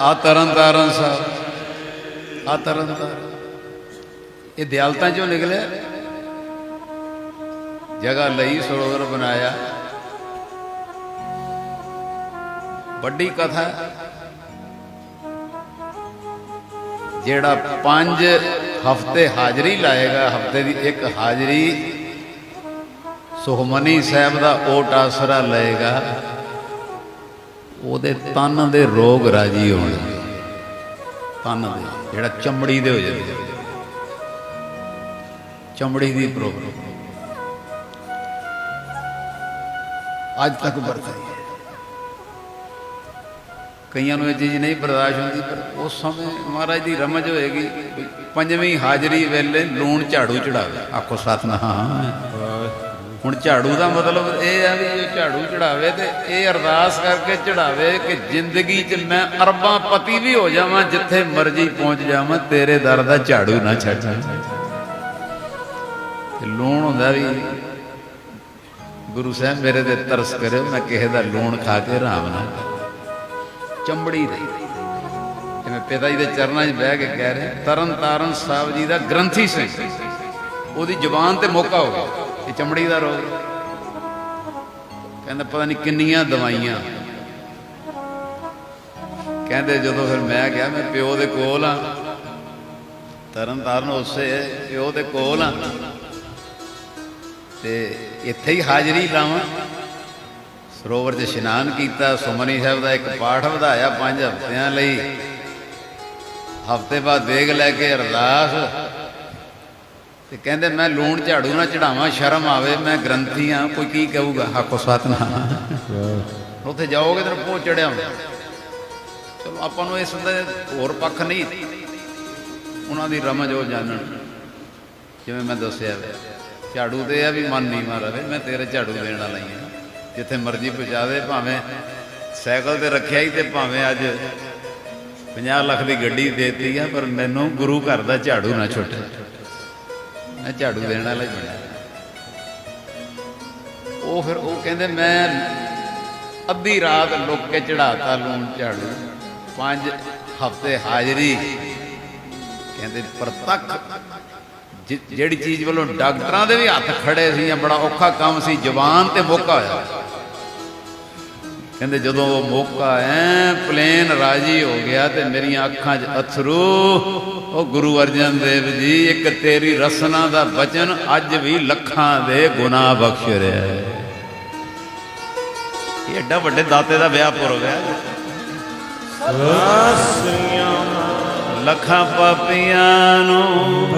ਆ ਤਰਨ ਤਾਰਨ ਸਾਹਿਬ, ਆ ਤਰਨ ਤਾਰਨ। ਇਹ ਦਿਆਲਤਾਂ ਚੋਂ ਨਿਕਲਿਆ। ਜਗ੍ਹਾ ਲਈ ਸਰੋਵਰ ਬਣਾਇਆ। ਵੱਡੀ ਕਥਾ। ਜਿਹੜਾ ਪੰਜ ਹਫ਼ਤੇ ਹਾਜ਼ਰੀ ਲਾਏਗਾ, ਹਫ਼ਤੇ ਦੀ ਇੱਕ ਹਾਜ਼ਰੀ ਸੁਖਮਨੀ ਸਾਹਿਬ ਦਾ ਓਟ ਆਸਰਾ ਲਏਗਾ। ਉਹਦੇ ਤਨ ਦੇ ਰੋਗ ਰਾਜੀ ਹੋਣਗੇ ਤਨ ਦੇ, ਜਿਹੜਾ ਚਮੜੀ ਦੇ ਹੋ ਜਾਂਦੇ। ਚਮੜੀ ਦੀ ਪ੍ਰੋਬਲਮ। ਅੱਜ ਤੱਕ ਵਰਤਾਈ ਕਈਆਂ ਨੂੰ ਇਹ ਚੀਜ਼ ਨਹੀਂ ਬਰਦਾਸ਼ਤ ਹੁੰਦੀ, ਪਰ ਉਸ ਸਮੇਂ ਮਹਾਰਾਜ ਦੀ ਰਮਜ ਹੋਏਗੀ ਪੰਜਵੀਂ ਹਾਜ਼ਰੀ ਵੇਲੇ ਲੂਣ ਝਾੜੂ ਚੜਾਵੇ। ਆਖੋ ਸਤਨਾਮ। ਹੁਣ ਝਾੜੂ ਦਾ ਮਤਲਬ ਇਹ ਆ ਵੀ ਇਹ ਝਾੜੂ ਚੜਾਵੇ ਤੇ ਇਹ ਅਰਦਾਸ ਕਰਕੇ ਚੜਾਵੇ ਕਿ ਜ਼ਿੰਦਗੀ 'ਚ ਮੈਂ ਅਰਬਾਂ ਪਤੀ ਵੀ ਹੋ ਜਾਵਾਂ, ਜਿੱਥੇ ਮਰਜ਼ੀ ਪਹੁੰਚ ਜਾਵਾਂ, ਤੇਰੇ ਦਰ ਦਾ ਝਾੜੂ ਨਾ ਛੱਡ ਤੇ ਲੂਣ ਹੁੰਦਾ ਵੀ ਗੁਰੂ ਸਾਹਿਬ ਮੇਰੇ ਤੇ ਤਰਸ ਕਰਿਓ, ਮੈਂ ਕਿਸੇ ਦਾ ਲੂਣ ਖਾ ਕੇ ਆਰਾਮ ਨਾ ਚੰਬੜੀ ਦੇ। ਜਿਵੇਂ ਪਿਤਾ ਜੀ ਦੇ ਚਰਨਾਂ 'ਚ ਬਹਿ ਕੇ ਕਹਿ ਰਹੇ, ਤਰਨ ਤਾਰਨ ਸਾਹਿਬ ਜੀ ਦਾ ਗ੍ਰੰਥੀ ਸਿੰਘ, ਉਹਦੀ ਜ਼ੁਬਾਨ ਤੇ ਮੌਕਾ ਹੋ ਗਿਆ। ਇਹ ਚਮੜੀ ਦਾ ਰੋਗ। ਕਹਿੰਦਾ ਪਤਾ ਨਹੀਂ ਕਿੰਨੀਆਂ ਦਵਾਈਆਂ। ਕਹਿੰਦੇ ਜਦੋਂ ਫਿਰ ਮੈਂ ਗਿਆ ਮੈਂ ਪਿਓ ਦੇ ਕੋਲ ਆ। ਤਰਨ ਤਾਰਨ ਉਸੇ ਪਿਓ ਦੇ ਕੋਲ ਆ। ਤੇ ਇੱਥੇ ਹੀ ਹਾਜ਼ਰੀ ਲਾਵਾਂ ਸਰੋਵਰ 'ਚ ਇਸ਼ਨਾਨ ਕੀਤਾ, ਸੁਮਨੀ ਸਾਹਿਬ ਦਾ ਇੱਕ ਪਾਠ ਵਧਾਇਆ ਪੰਜ ਹਫ਼ਤਿਆਂ ਲਈ। ਹਫ਼ਤੇ ਬਾਅਦ ਵੇਗ ਲੈ ਕੇ ਅਰਦਾਸ ਤੇ ਕਹਿੰਦੇ ਮੈਂ ਲੂਣ ਝਾੜੂ ਨਾ ਚੜਾਵਾਂ, ਸ਼ਰਮ ਆਵੇ, ਮੈਂ ਗ੍ਰੰਥੀ ਆ, ਕੋਈ ਕੀ ਕਹੂਗਾ? ਹਾਕੋ ਸਤਨਾਮ। ਉੱਥੇ ਜਾਓਗੇ ਤੇ ਪਹੁੰਚ ਚੜਿਆ ਹੁੰਦਾ ਚਲੋ, ਆਪਾਂ ਨੂੰ ਇਸ ਦਾ ਹੋਰ ਪੱਖ ਨਹੀਂ। ਉਹਨਾਂ ਦੀ ਰਮਜ ਉਹ ਜਾਣਨ। ਜਿਵੇਂ ਮੈਂ ਦੱਸਿਆ ਝਾੜੂ ਤੇ ਆ ਵੀ ਮਨ ਨਹੀਂ ਮਾਰਵੇ ਮੈਂ ਤੇਰੇ ਝਾੜੂ ਦੇਣ ਵਾਲਾ ਹੀ ਆ ਜਿੱਥੇ ਮਰਜ਼ੀ ਪਹੁੰਚਾਵੇ, ਭਾਵੇਂ ਸਾਈਕਲ ਤੇ ਰੱਖਿਆ ਹੀ ਤੇ ਭਾਵੇਂ ਅੱਜ 50 ਲੱਖ ਦੀ ਗੱਡੀ ਦੇਤੀ ਆ, ਪਰ ਮੈਨੂੰ ਗੁਰੂ ਘਰ ਦਾ ਝਾੜੂ ਨਾ ਛੁੱਟੇ। ਮੈਂ ਝਾੜੂ ਦੇਣ ਵਾਲਾ ਹੀ ਬਣਿਆ। ਉਹ ਫਿਰ ਉਹ ਕਹਿੰਦੇ, ਮੈਂ ਅੱਧੀ ਰਾਤ ਲੁੱਕ ਕੇ ਚੜਾਤਾ ਲੂਣ ਝਾੜੂ। ਪੰਜ ਹਫ਼ਤੇ ਹਾਜ਼ਰੀ। ਕਹਿੰਦੇ, ਪ੍ਰਤੱਖ ਜਿਹੜੀ ਚੀਜ਼ ਵੱਲੋਂ ਡਾਕਟਰਾਂ ਦੇ ਵੀ ਹੱਥ ਖੜੇ ਸੀ ਬੜਾ ਔਖਾ ਕੰਮ ਸੀ ਜ਼ਬਾਨ ਤੇ ਮੌਕਾ ਹੋਇਆ। ਕਹਿੰਦੇ, ਜਦੋਂ ਉਹ ਮੌਕਾ ਐ ਪਲੇਨ ਰਾਜੀ ਹੋ ਗਿਆ ਤੇ ਮੇਰੀਆਂ ਅੱਖਾਂ 'ਚ ਅਥਰੂ ਉਹ ਗੁਰੂ ਅਰਜਨ ਦੇਵ ਜੀ, ਇੱਕ ਤੇਰੀ ਰਸਨਾ ਦਾ ਬਚਨ ਅੱਜ ਵੀ ਲੱਖਾਂ ਦੇ ਗੁਨਾਹ ਬਖਸ਼ ਰਿਹਾ ਹੈ। ਇਹ ਐਡਾ ਵੱਡੇ ਦਾਤੇ ਦਾ ਵਿਆਹ ਪੁਰ ਹੈ। ਲੱਖਾਂ ਪਾਪੀਆਂ ਨੂੰ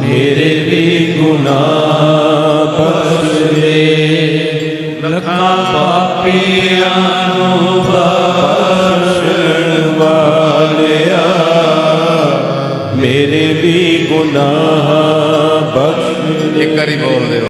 ਮੇਰੇ ਵੀ ਗੁਨਾਹ ਬਖਸ਼ ਦੇ। ਲੱਖਾਂ ਪਾਪੀਆਂ ਨੂੰ ਬਖਸ਼ਣ ਵਾਲਿਆ। ਮੇਰੇ ਵੀ ਗੁਨਾਹ ਬਖਸ਼ ਇੱਕ ਵਾਰੀ ਬੋਲਦੇ ਹੋ